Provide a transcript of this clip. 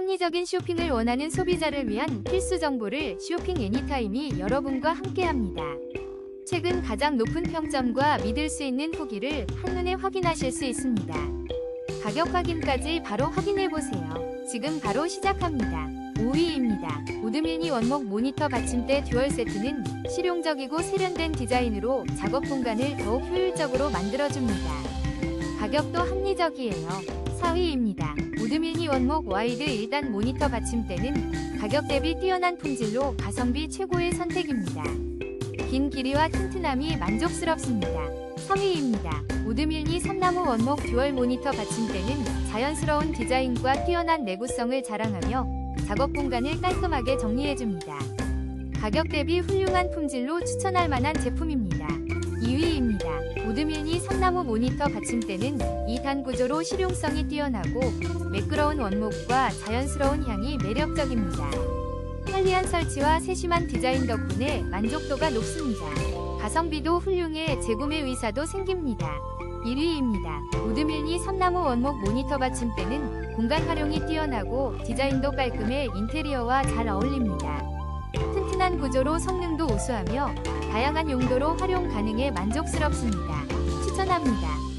합리적인 쇼핑을 원하는 소비자를 위한 필수 정보를 쇼핑 애니타임이 여러분과 함께합니다. 최근 가장 높은 평점과 믿을 수 있는 후기를 한눈에 확인하실 수 있습니다. 가격 확인까지 바로 확인해 보세요. 지금 바로 시작합니다. 5위입니다. 오드밀니 원목 모니터 받침대 듀얼 세트는 실용적이고 세련된 디자인으로 작업 공간을 더욱 효율적으로 만들어줍니다. 가격도 합리적이에요. 4위입니다. 원목 와이드 1단 모니터 받침대는 가격 대비 뛰어난 품질로 가성비 최고의 선택입니다. 긴 길이와 튼튼함이 만족스럽습니다. 3위입니다. 오드밀니 삼나무 원목 듀얼 모니터 받침대는 자연스러운 디자인과 뛰어난 내구성을 자랑하며 작업 공간을 깔끔하게 정리해줍니다. 가격 대비 훌륭한 품질로 추천할 만한 제품입니다. 2위입니다. 오드밀니 삼나무 모니터 받침대는 2단 구조로 실용성이 뛰어나고 매끄러운 원목과 자연스러운 향이 매력적입니다. 편리한 설치와 세심한 디자인 덕분에 만족도가 높습니다. 가성비도 훌륭해 재구매 의사도 생깁니다. 1위입니다. 우드밀니 삼나무 원목 모니터 받침대는 공간 활용이 뛰어나고 디자인도 깔끔해 인테리어와 잘 어울립니다. 튼튼한 구조로 성능도 우수하며 다양한 용도로 활용 가능해 만족스럽습니다. 추천합니다.